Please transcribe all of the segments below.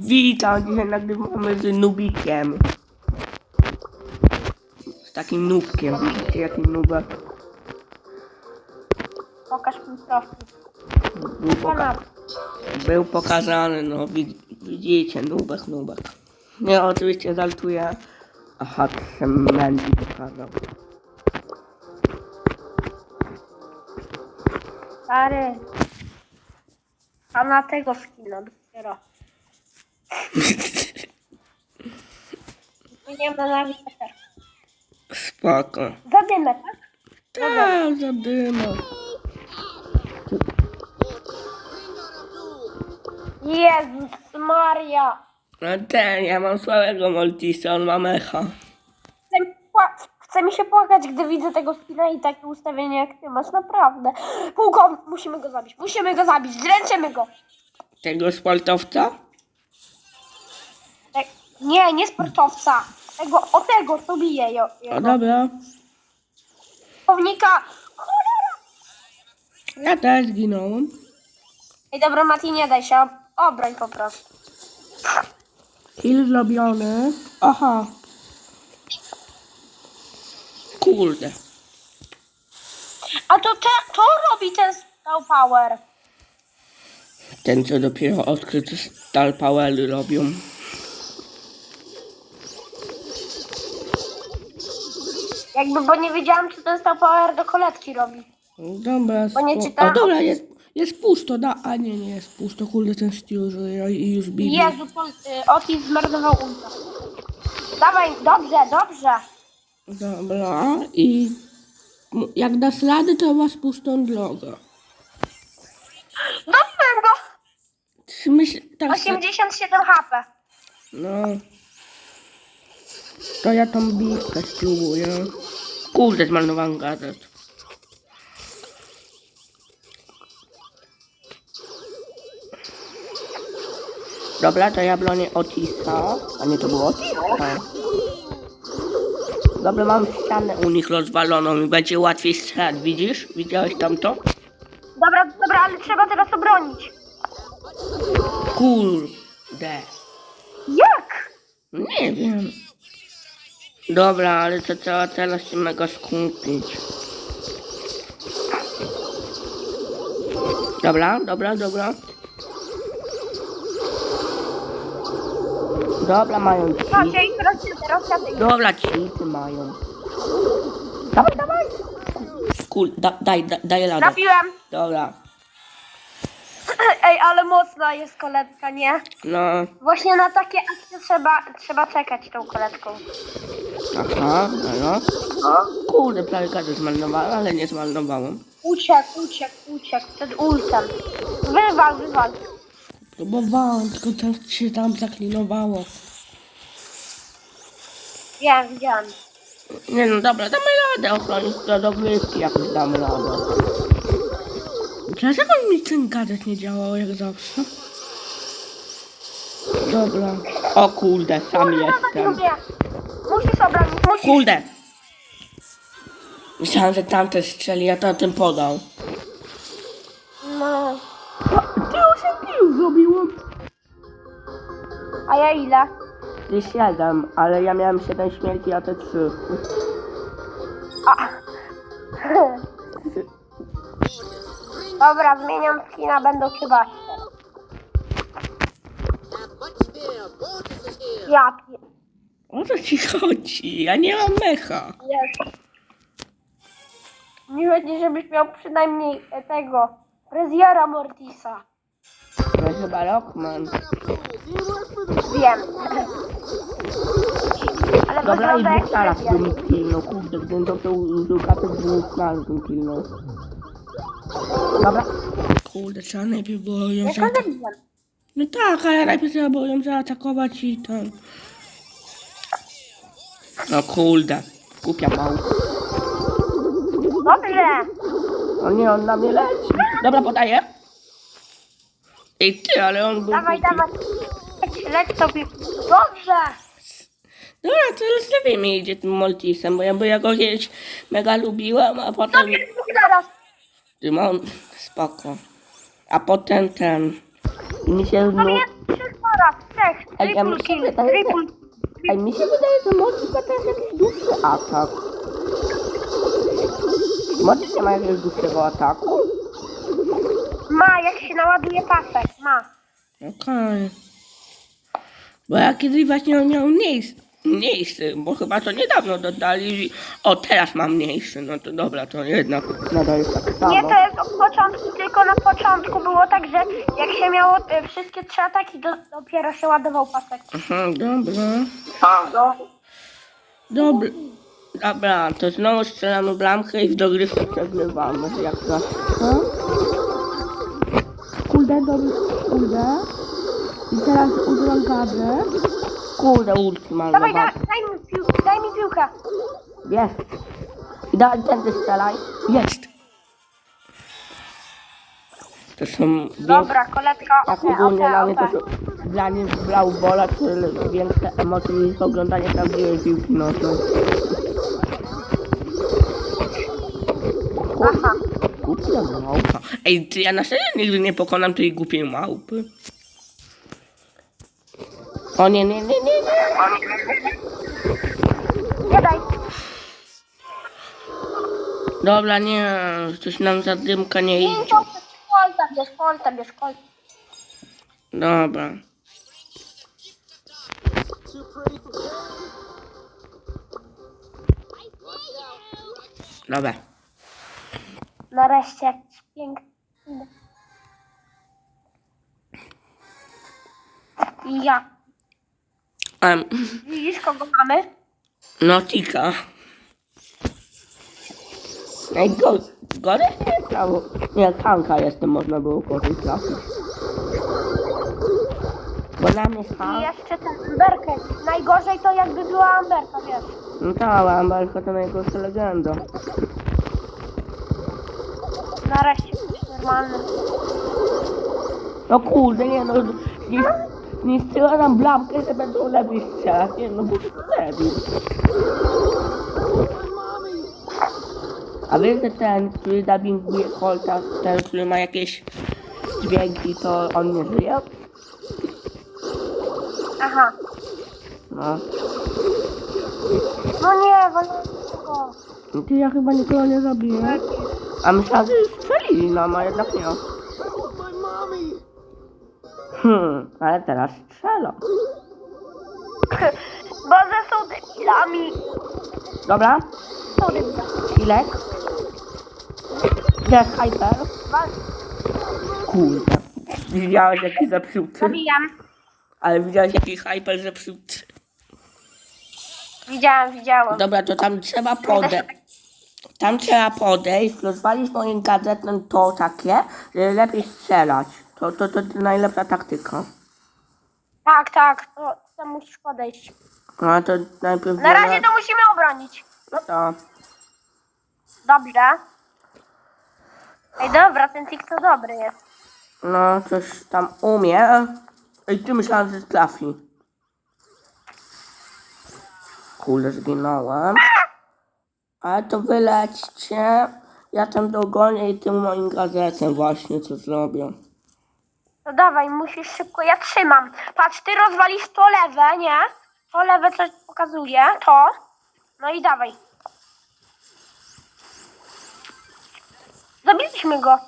Witam, dzisiaj nagrywamy z Nubikiem. Z takim nubkiem, widzicie jaki nubek. Pokaż mi profil. Był, poka był pokazany, no wi- widzicie, nubek, nubek. Nie, oczywiście żartuję. Aha, Mandy pokazał. Stary. A na tego skina dopiero. Nie ma na wiatr. Spoko. Zadymę, tak? Tak, zadyma. Jezus Maria. No ten, ja mam słabego Maltisa, on ma mecha. Chce mi, pła- chce mi się płakać, gdy widzę tego skina i takie ustawienie jak ty masz, naprawdę. Hugo, musimy go zabić, musimy go zabić, zręczymy go. Tego sportowca? Tak, Nie, nie sportowca. Tego, o tego, co bije. Jo, O jego. dobra. Pownika. Cholera. Ja też zginąłem. Ej, dobra, Mati, nie daj się. ob- Obroń po prostu. Kill zrobiony. Aha. Kurde. A to, te, to robi ten Star Power. Ten co dopiero odkryty Star Powery robią. Jakby, bo nie wiedziałam, czy ten Star Power do koletki robi. Dobra, Bo nie czytałam. O dobra, jest, jest pusto, da. A nie, nie jest pusto. Kurde, ten Stu żyje i już bibi. Jezu, Pol, y, Otis zmarnował ulta. Dawaj, dobrze, dobrze. Dobra, i m- jak dasz radę, to masz pustą drogę. Dobrze go. Myśl, tak, se- 87 HP. no. To ja tą bitkę spróbuję. Kurde, zmarnowałem gazet. Dobra, to ja bronię Otisa. A nie, to było Otis? Tak. Dobra, mam ścianę u nich rozwaloną i będzie łatwiej strzelać, widzisz? Widziałeś tam to? Dobra, dobra, ale trzeba teraz obronić. Kurde. Jak? Nie wiem. Dobra, ale to trzeba teraz się mega skupić. Dobra, dobra, dobra. Dobra, mają ci. Patrzcie, i teraz teraz ja tego. Dobra, cheaty mają. Dawaj, dawaj. Kul, da, daj, da, daj radę. Trafiłem. Dobra. Ej, ale mocna jest koletka, nie? No, Właśnie na takie akcje trzeba, trzeba czekać tą koletką. Aha, no. Kurde, prawie każdy zmarnowałem, ale nie zmarnowałem. Uciekł, uciekł, uciekł przed ultem. Wywal, wywal. Próbowałem, tylko to się tam zaklinowało. Wiem, widziałem. Nie no dobra, damy radę ochronić do dogrywki, jakoś damy radę. Dlaczego mi ten gadżet nie działał jak zawsze? Dobra. O kurde, sam jestem. Lubię. Musisz obronić, musisz. Kurde! Myślałem, że tamten strzeli, a tamten podał. No. Ty 8 kill zrobiłem. A ja ile? Ty 7, ale ja miałem 7 śmierci, a ty 3. A. Dobra, zmieniam skina, będą chyba. Ja pier... O co ci chodzi? Ja nie mam mecha. Jest. Mi chodzi, żebyś miał przynajmniej e, tego. Fryzjera Mortisa. To chyba Rockman. Wiem. Ale Dobra, i wygląda jak dwóch naraz fryzjer. bym kilnął, kurde, gdybym to był użył kapek, dwóch naraz bym kilnął. Dobra. Kurde, trzeba najpierw było ją to zaatakować. No tak, ale najpierw trzeba było ją zaatakować i ten... No kurde, głupia mał. Dobrze. O nie, on na mnie leci. Dobra, podaję. Ej ty, ale on był Dawaj, głupi. dawaj. Leć, leć sobie. Dobrze. Dobra, to już lepiej mi idzie tym Maltisem, bo ja, bo ja go kiedyś mega lubiłem, a potem... Dobrze, zaraz. Tymon, spoko. A potem ten... Mi się Tam znów... jest trzech zaraz, trzech. Ej, a mi Triple się kill, wydaje, że... triple Ej, mi się wydaje, że Motik ma teraz jakiś dłuższy atak. Motik nie ma jakiegoś dłuższego ataku? Ma, jak się naładuje pasek, ma. Okej. Bo ja kiedyś właśnie on miał mniejszy, mniejszy, bo chyba to niedawno dodali. O, teraz mam mniejszy, no to dobra, to jednak nadal jest tak samo. Nie, to jest od początku, tylko na początku było tak, że jak się miało e, wszystkie trzy ataki, do, dopiero się ładował pasek. Aha, dobra. Dobra. Dobra, to znowu strzelamy bramkę i w dogrywce przegrywamy, jak zawsze. Kurde, dobry, kurde. I teraz użyłam gadę. Kurde, ulti mam Dawaj, na daj, mi, pił, daj mi piłkę. Jest. Daj tędy strzelaj. Jest. To są Dobra, koletka, Tak ogólnie dla mnie to są dla mnie brał bola, czy większe emocje niż oglądanie prawdziwej piłki nożnej. Aha. Głupia małpa. Ej, ty ja na serio nigdy nie pokonam tej głupiej małpy. O nie, nie, nie, nie, nie. Nie daj. Dobra, nie, coś nam zadymka nie Nie, idzie. to kolta, bierz kolta, bierz kolta. Dobra. Dobra. Nareszcie jakiś piękny. Ja. Um, Widzisz, kogo mamy? no tika. Ej, go, gorzej nie prawo. Nie, Hanka jestem, można było gorzej trafić. Bo na mnie I jeszcze ten Amberkę. Najgorzej to jakby była Amberka, wiesz. No ta Amberka to najgorsza legenda. Nareszcie normalny. No kurde, nie no, strzela nam bramkę, że będą lepiej strzelać, nie no, bo to debil. A wiesz, że ten, który dubbinguje Colta, ten, który ma jakieś dźwięki, to on nie żyje? Aha. No. No nie, Walentyko. Ty ja chyba nikogo nie zabiję. A myślałem, że strzelili nam, a jednak nie. Hmm, ale teraz strzelam. Bo ze są debilami. Dobra, Są debilami. chwilek. Teraz hyper. Kurde. Widziałeś jaki zepsuty? Zabijam. Ale widziałeś jaki hyper zepsuty? Widziałam, widziałam. Dobra, to tam trzeba podejść. Tam trzeba podejść, rozwalić moim gazetem to takie, że lepiej strzelać. To, to, to najlepsza taktyka. Tak, tak. To, tam musisz podejść. No to najpierw... Na razie to musimy obronić. No to... Dobrze. Ej, dobra, ten tik to dobry jest. No, coś tam umie. I ty myślałem, że trafi. Kurde, zginąłem. Ale to wylećcie. Ja tam dogonię i tym moim gazetem właśnie co zrobię. No dawaj, musisz szybko. Ja trzymam. Patrz, ty rozwalisz to lewe, nie? To lewe coś pokazuje. To. No i dawaj. Zabiliśmy go.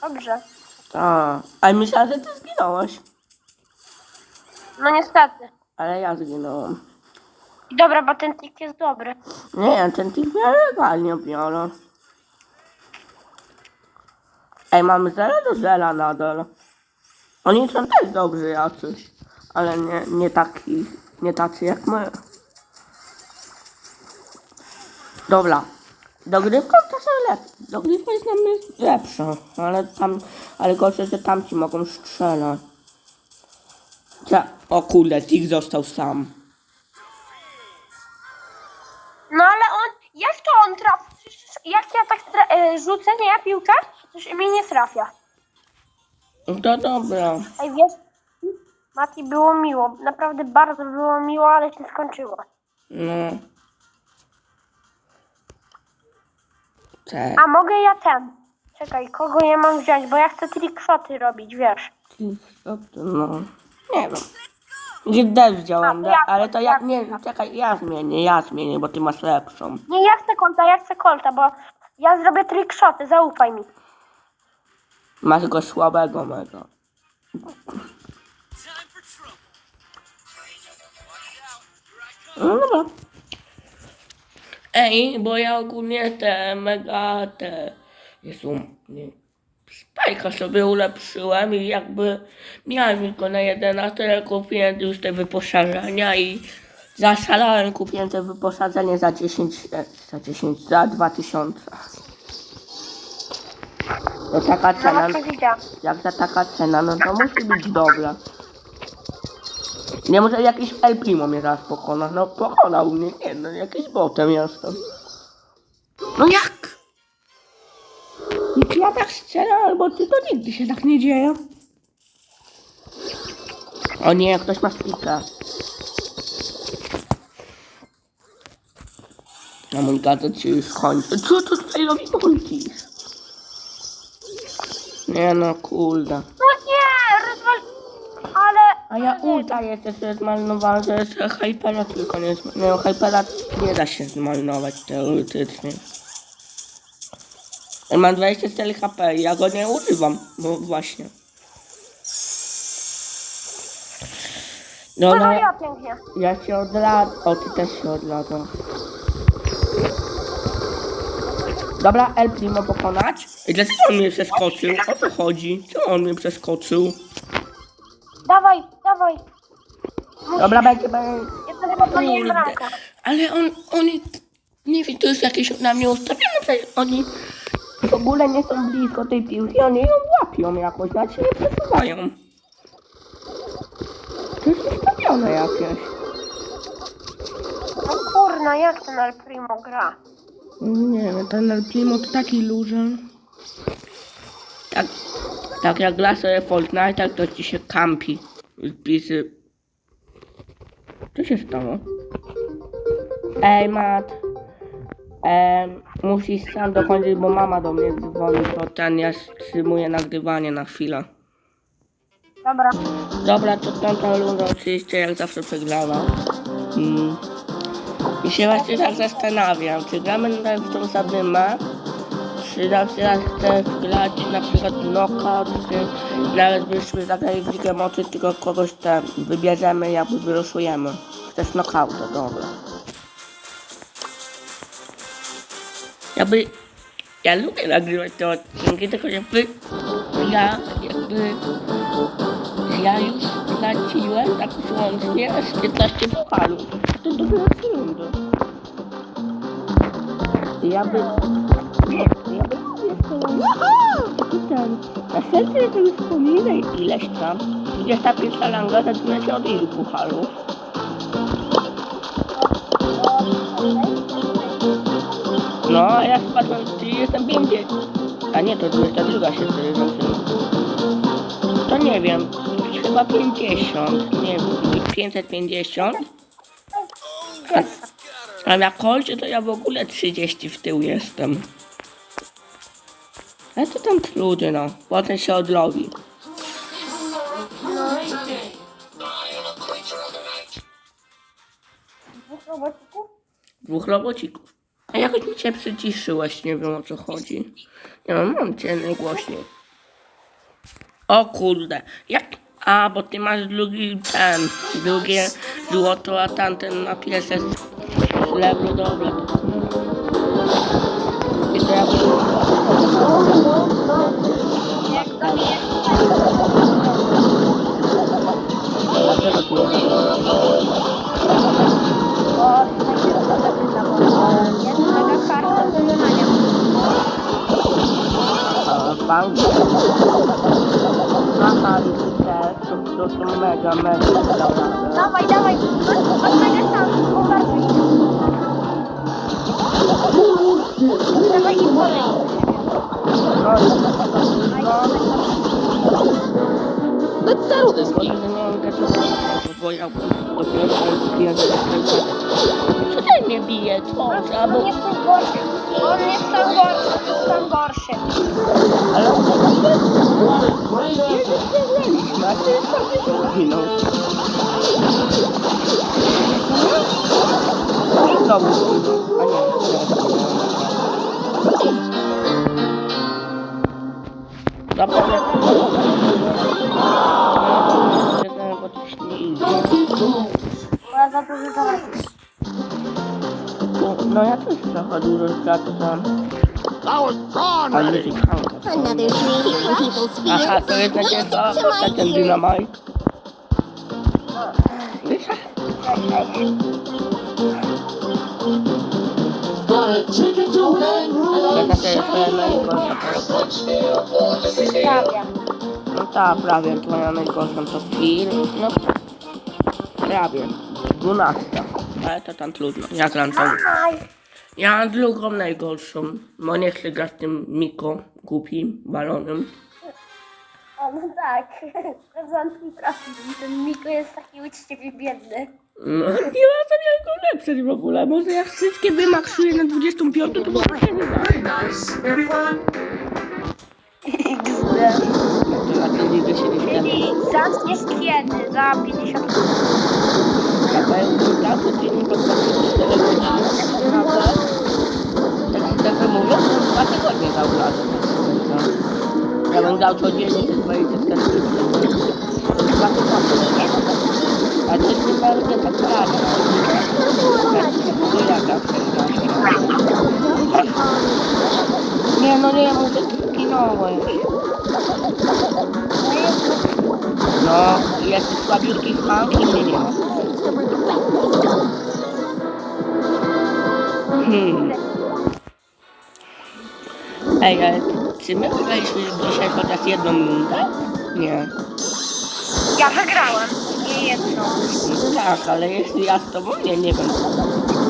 Dobrze. A, ale myślałem, że ty zginąłeś. No niestety. Ale ja zginąłem. Dobra, bo ten tik jest dobry. Nie, ten tik mnie legalnie biorę. Ej, mamy 0 do 0 nadal. Oni są też dobrzy jacyś. Ale nie, nie taki, nie tacy jak my. Dobra. Dogrywka to są lepsza. Dogrywka jest na mnie lepsza. Ale tam, ale gorsze, że tamci mogą strzelać. Cia- O kurde, tik został sam. No ale on. Jak to on trafi? Jak ja tak e, rzucę, nie ja piłkę, to mnie nie trafia. No To dobra. Ej, wiesz, Mati, było miło. Naprawdę bardzo było miło, ale się skończyło. No. Cześć. A mogę ja ten? Czekaj, kogo ja mam wziąć, bo ja chcę trickshoty robić, wiesz. No. Nie wiem. też wziąłem, A, to da- ja- ale to ja- nie, czekaj, ja zmienię, ja zmienię, bo ty masz lepszą. Nie, ja chcę kolta, ja chcę kolta, bo ja zrobię trickshoty, zaufaj mi. Masz go słabego mego. No dobra. Ej, bo ja ogólnie te mega te. Jezu, nie. Spajka sobie ulepszyłem i jakby miałem tylko na 11, ale kupiłem już te wyposażenia i zaszalałem, kupiłem te wyposażenie za 10, e, za 10, za 2000. To taka No, cena, no jak za taka cena, no to musi być dobra. Nie może jakiś El Primo mnie zaraz pokona. No pokonał mnie, nie no, jakiś botem jestem. No jak? Nikt ja tak strzelam, albo ty to nigdy się tak nie dzieje. O nie, ktoś ma spika. A mój gadżet się już kończy. Co tu tutaj robi politis? Nie no, kurde. No nie, rozwal... Ale... A ja ulta to jest zmarnowane, to jest hypera tylko nie jest, no hypera nie da się zmarnować teoretycznie. Ja mam 24 HP i ja go nie używam, no właśnie. No Dobra, ja pięknie. ja się odladzam, o ty też się odladzam. Dobra, El Primo pokonać? I dlaczego on mnie przeskoczył? O co chodzi? Czemu on mnie przeskoczył? Dawaj, dawaj. Dobra, będzie, będzie. Jestem chyba Kurde. Ale on, oni, nie wiem, to jest jakieś na mnie ustawione, przecież oni w ogóle nie są blisko tej piłki, oni ją łapią jakoś, znaczy nie przesuwają. To jest ustawione jakieś. No kurna, jak ten El Primo gra? Nie wiem, ten El Primo to taki lużer. Tak, tak jak gra sobie Fortnite, to ci się kampi. Wpisy. Co się stało? Ej, Mat. Musisz sam dokończyć, bo mama do mnie dzwoni, to ten ja wstrzymuję nagrywanie na chwilę. Dobra. Dobra, to tamta runda oczywiście jak zawsze przegrała. Mm. I się właśnie tak zastanawiam, czy gramy na w tą zadymę, czy na przykład chcę grać na przykład knockout, czy nawet byśmy zagrali w Ligę Mocy, tylko kogoś tam wybierzemy, jakby wylosujemy. Chcesz knockouta, dobra. Jakby, ja lubię nagrywać te odcinki, tylko jakby ja jakby ja już straciłem tak łącznie z 15 pucharów. To dopiero trzy rundy. Ja bym... Nie, ja ten... Następny sobie wspominaj ileś tam. 21 langa zaczyna się od ilu pucharów? No, a ja spadłem, czyli jestem 50. A nie, to 22 się zaczyna. To nie wiem, chyba 50, nie wiem, 550. A, a na kolcie to ja w ogóle 30 w tył jestem. Ale to tam trudno, potem się odrobi. Dwóch robocików? Dwóch robocików. A jakoś mi się przyciszyłeś, nie wiem o co chodzi. Nie wiem, mam cię najgłośniej. O kurde, jak... A, bo ty masz drugi ten, drugie złoto, a tamten na pierwsze srebro, dobra. I to Bang. Nakari kita sukses mega mega. Dawaj, dawaj. Odbierzesz tam. Uważaj. Dawaj i polej. No i co robię z nim? Wolałbym dopiero pijać Co ty mnie bije? Co? No, Albo... On jest najgorszy. On jest tam gorszy. Jest tam gorszy. Ale on mnie bije? Jezus, nie zrobiliśmy. A ty sam nie zginął. Znowu zginął. A nie, nie. Za dużo zarabiam. No ja też trochę dużo stracę. I was prawn A ready. nie ciekawe. Another day hearing people's Aha, fears. to jest na ciebie Welcome to my ten ears. dynamite. Jaka to jest najgorsza Prawie. No tak, prawie twoja najgorsza to kill. No prawie. 12. Ale to tam trudno. Ja gram tą. Ja mam drugą najgorszą. Bo nie chcę grać tym Miko, głupim balonem. O, no tak. Profil. Ten Miko jest taki uczciwie biedny. No, nie ma co mnie go lepszeć w ogóle. Może jak wszystkie wymaksuję na 25, to może się wyda. XD. To na ten nigdy się nie zgadza. Czyli jest kiedy? Za 50 Ja powiem, że tak, to dzień po 24 godziny. Naprawdę. Tak szczerze mówiąc, to dwa tygodnie dał radę. Ja bym dał codziennie te 24 godziny. Dwa tygodnie. Nie będzie tak rada. Nie Nie, no nie, muszę kinąłem. No, jest słabiutki smak i mnie nie ma. Hmm. Ej, ale czy my wygraliśmy dzisiaj chociaż jedną minutę? Nie. Ja wygrałem. Nie jedną. No tak, ale jeśli ja z tobą, nie, nie wiem.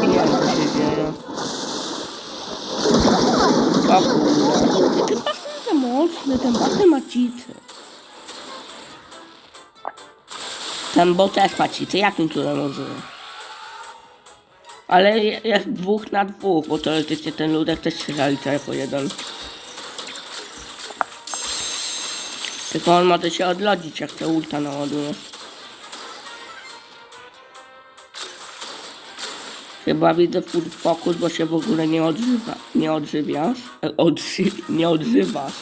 Nie wiem, co się dzieje. O kurde. Ten basen za mocny, ten basen ma cheaty. Ten bo też ma cheaty, jakim cudem użyłem? Ale je- jest dwóch na dwóch, bo teoretycznie ten ludek też się zalicza jako jeden. Tylko on może się odlodzić, jak to ulta naładuje. Chyba widzę focus, bo się w ogóle nie odzywa, nie odżywiasz, odży, nie odzywasz.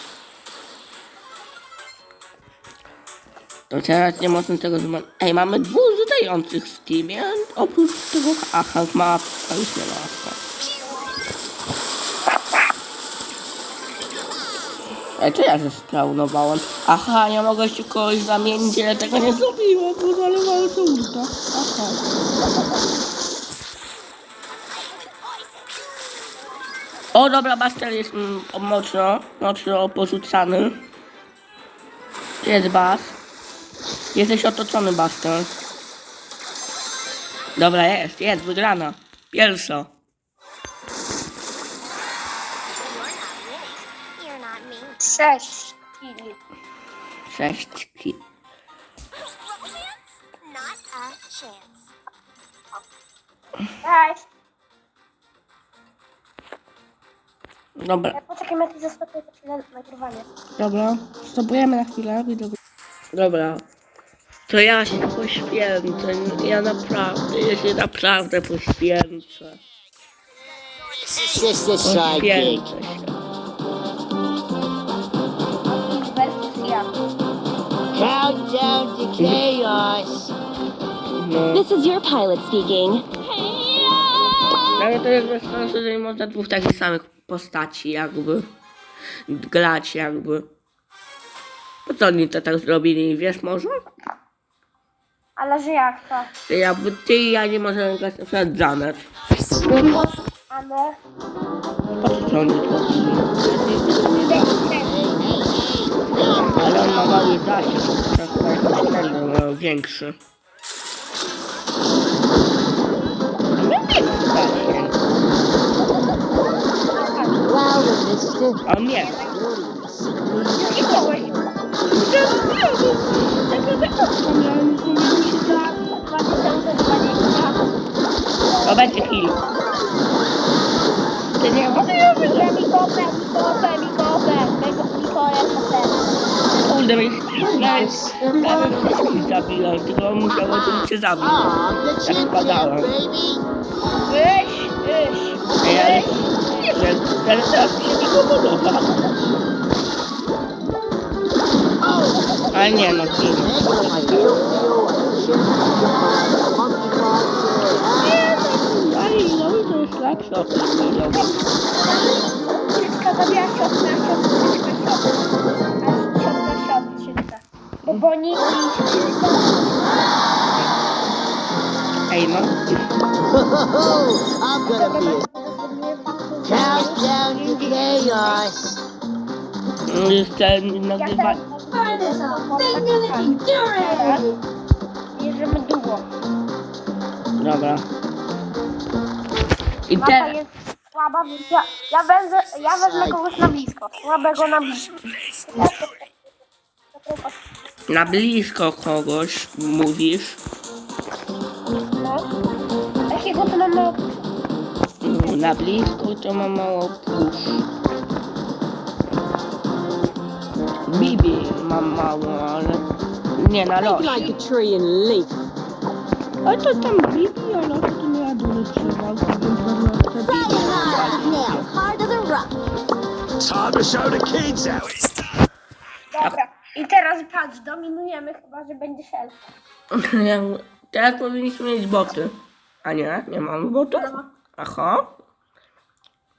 To teraz nie można tego zma- Ej, mamy dwóch rzucających w teamie, oprócz tego a Hank ma, a już nie ma. Ej, to ja się spraunowałem. Aha, ja mogę się kogoś zamienić, ale tego nie zrobiłem, bo zalewałem ulta. Aha. O dobra, Buster jest mm, mocno, mocno porzucany. Jest Bas. Jesteś otoczony, Buster. Dobra, jest, jest, wygrana. Pierwsza. Not me. Sześć kili. Sześć Dobra, Ja poczekaj, ja ci zastopuję to chwilę nagrywanie. dobra. Stopujemy na chwilę, widzowie. Dobra. To ja się poświęcę. Ja naprawdę, ja się naprawdę poświęcę. Just a sidekick. Poświęcę się. Wersja. Countdown to chaos. No. This is your pilot speaking. Ale to jest bez sensu, że nie można dwóch takich samych postaci jakby grać jakby. Po co oni to tak zrobili, wiesz może? Ale że jak to? Że jakby ty i ja nie możemy grać na przykład Janet. Ale... Po co oni to zrobili? Ale on ma mały zasięg, trochę ten ma większy. Zmienił się za... 2020. To będzie kill. Ty nie może ja wygrać. Miko, Miko, Miko, Miko, Miko, jest na ten. Kurde, mi nawet, nawet wszystkich zabiłem, tylko musiałem cię zabić. Jak spadałem. baby. Teraz teraz mi się podoba. Ale nie no, ball, Ale no to jest lepsze od tego filmu. Wszystko zabija siostra, siostra, siostra, siostra. A. Bo Bonnie Ej no. I'm gonna be a countdown to chaos. Jeszcze nagrywa... Bierzemy duo. Dobra. I Mapa teraz... jest słaba, więc ja, ja, wezmę, ja wezmę kogoś na blisko. Słabego na blisko. Na blisko kogoś mówisz. Na blisko to ma mało pusz. Bibi mam mało, ale... Nie, na Like losie. a tree and leaf. A to tam Bibi, a losie to nie ja dużo trzymał. Time to show the kids how it's done. Dobra. I teraz patrz, dominujemy chyba, że będzie szelf. Jak- Teraz powinniśmy mieć boty. A nie, nie mamy botów? Aha.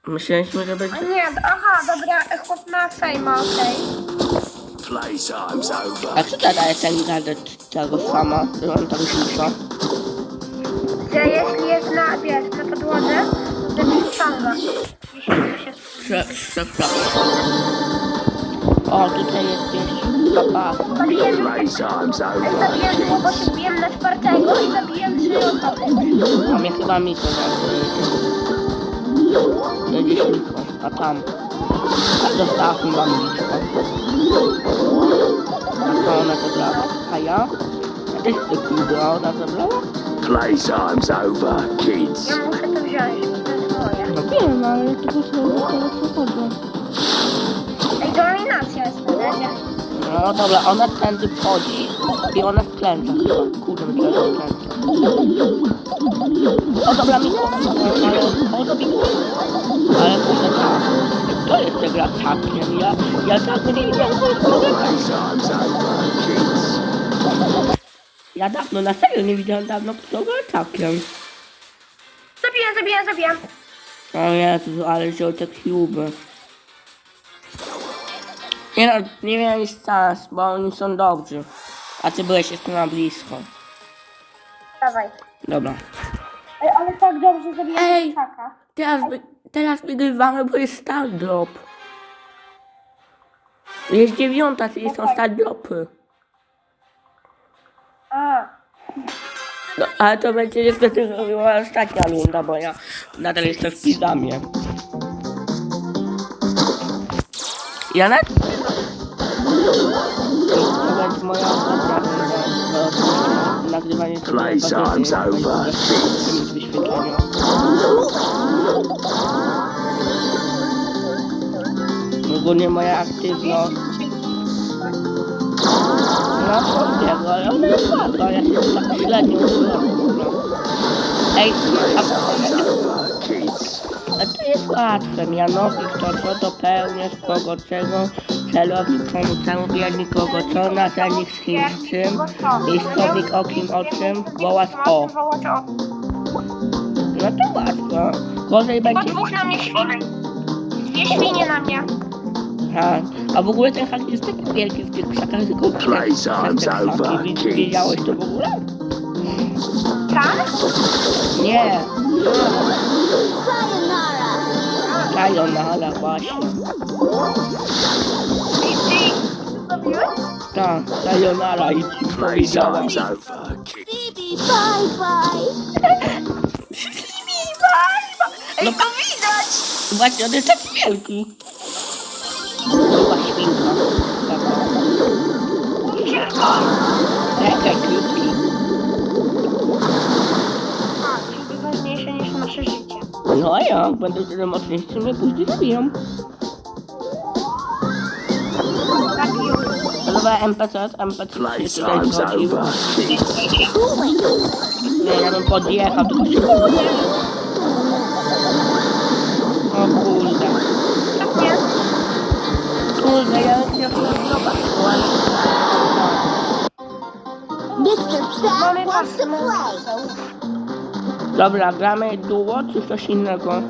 Myśleliśmy, że A będzie... nie, aha, dobra, chłop ma fejma, okej. Playtime's over. A co to daje ten gadżet tego sama, że on tak rzuca? Że jeśli jest na, wiesz, na podłodze, to. Jeśli się Prze- Przepraszam. O, tutaj jest gdzieś papa. Over. zabiję długo, bo się biłem na czwartego i zabiję trzy osoby. A mnie chyba zabił. To gdzieś mikro, a tam. A została chyba mikro. A co ona zabrała? A ja? Ja też chcę kurde, a ona zabrała? Playtime's over, kids. Ja muszę to wziąć, bo to jest moje. No wiem, ale ja tylko sobie teraz przechodzę. Ej, No dobra, ona tędy wchodzi i ona skręca chyba. Kurde, myślę, że skręca. O dobra, mi ale Ale kurde, tak. To jest ta gra czakiem. Ja, ja tak nie widziałem. Ja dawno, na serio nie widziałem dawno kto gra czakiem. Zabiję, zabiję, zabiję. O Jezu, ale wziął te cuby. Nie no, nie miałeś szans, bo oni są dobrzy. A ty byłeś jeszcze na blisko. Dawaj. Dobra. Ej, ale tak dobrze zabiję Ej. czaka. Teraz, wy, teraz wygrywamy, bo jest star drop. Jest dziewiąta, czyli są star dropy. A, No, ale to będzie niestety robiła ostatnia runda, bo ja nadal jestem w piżamie. Janek? To będzie moja ostatnia runda. bo Nagrywanie tego Playtime's over, kids. wyświetlenia. Ogólnie moja aktywność. No co tego, ale ona jest łatwa, ja się tak średnio uczyłem. Ej, a, a to jest łatwe, mianownik to co dopełniasz, kogo czego, celownik komu celownik nikogo co, naczelnik z kim z czym, miejscownik o kim o czym, wołać o. No to łatwo. Gorzej będzie... dwóch na mnie świni. Dwie świnie na mnie. A, a w ogóle ten hak jest taki wielki w tych krzakach, tylko widać. Widziałeś to w ogóle? Tam? Nie. Sayonara. Sayonara właśnie. Tak, sayonara i ci powiedziałam. Playtime's over, kids. Bibi, bye bye. Ej, to widać! Właśnie, on jest taki wielki. Chyba świnka. Taka. Czekaj, krótki. A, czyli ważniejsze niż nasze życie. No ja będę tyle mocniejszy, mnie później. Zabiją. Dobra, NPC się tutaj. Nie, ja bym podjechał, tylko się boję. O kurde. Kurde, ja play. Dobra, gramy duo czy coś innego?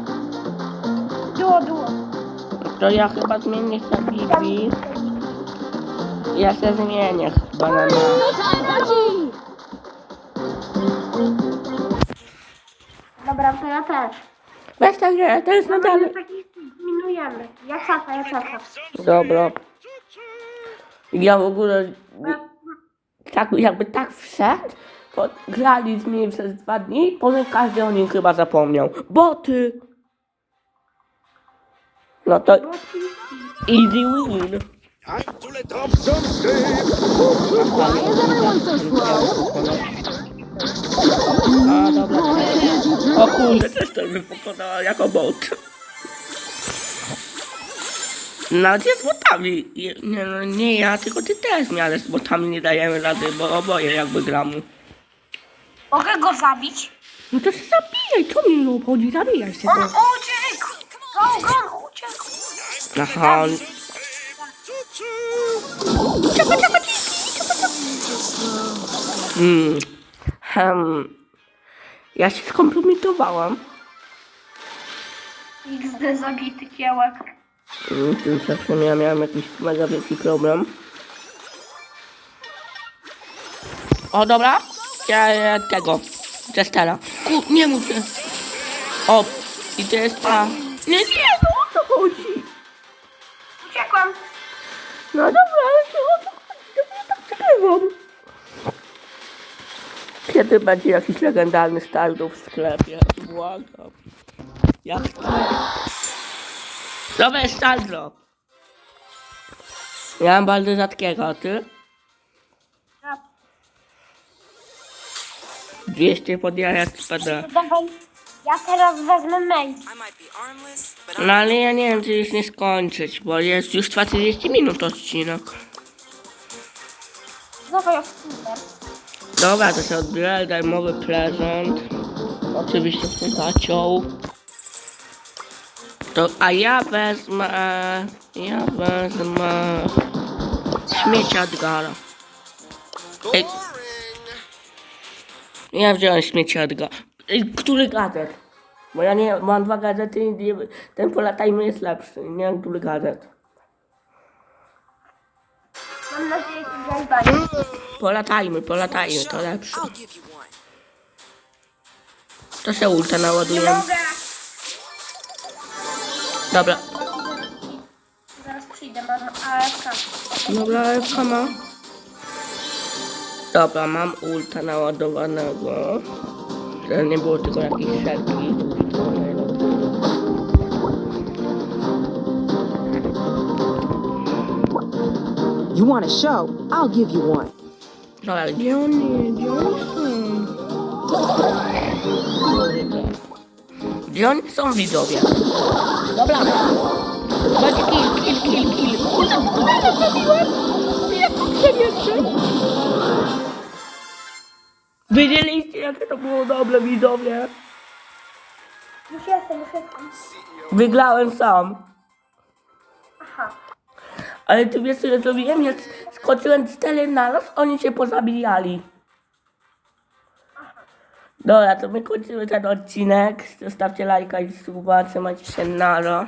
Duo, duo. To ja chyba zmienię Bibi. Ja się zmienię chyba na. Dobra, to ja też. Weź tak, że to jest nadal. Minujemy. Ja szafa, ja szafa. Dobra. Ja w ogóle tak, jakby tak wszedł, to grali z nim przez dwa dni, potem każdy o nim chyba zapomniał. Boty! No to easy win. Time to let off some steam. Why is everyone so slow? A, dobra. O kurde, też to by pokonała jako bot. Nawet jest botami. Nie, no, nie ja, tylko ty też mi, ale z botami nie dajemy rady, bo oboje jakby gramy. Mogę go zabić? No to się zabijaj, co mi obchodzi, zabijaj się On go. uciekł! Go, go, uciekł! Aha, on... Hmm. Hmm. Ja się skompromitowałam. XD zabity kiełek. Mm, Tymczasem ja miałem jakiś mega wielki problem. O, dobra. Ja, ja tego. Jestera. Ku, nie muszę. O, i to jest ta... Nie, nie, no o co chodzi? Uciekłam. No dobra, ale co o co chodzi? To ja tak przegrywam. Kiedy będzie jakiś legendarny Stardew w sklepie? Błagam. Ja chcę. Dobra, jest Stardew. Ja mam bardzo rzadkiego, a ty? 200 podjajać spada. Dawaj. Ja teraz wezmę mail. No ale ja nie wiem, czy już nie skończyć, bo jest już 40 minut odcinek. Dawaj od. Dobra, to się odbiera darmowy prezent. Oczywiście z postacią. To, a ja wezmę... Ja wezmę... Śmiecia Edgara. Ej. Ja wziąłem śmiecia Edgara. Ej, Który gazet? Bo ja nie mam dwa gazety i nie, ten polatajmy jest lepszy. Nie wiem, który gazet. Mam nadzieję, że zajbanie. Polatajmy, polatajmy, to lepsze. To się ulta naładuje. Mogę. Dobra, Zaraz przyjdę, mam AFK. dobra, AFK ma. Dobra, mam ulta naładowanego. Że nie było tylko jakichś szerki. You want a show? I'll give you one. Dobra, gdzie oni, gdzie oni są? Gdzie oni są widzowie? Dobra. Chodź, kill, kill, kill, kill. Kurde, kurde, zabiłem. Ty jak to jeszcze? Wiedzieliście, jakie to było dobre, widzowie? Już jestem, już jestem. Wygrałem sam. Aha. Ale ty wiesz, co ja zrobiłem? Ja skoczyłem cztery naraz, oni się pozabijali. Dobra, to my kończymy ten odcinek. Zostawcie lajka i suba, trzymajcie się nara.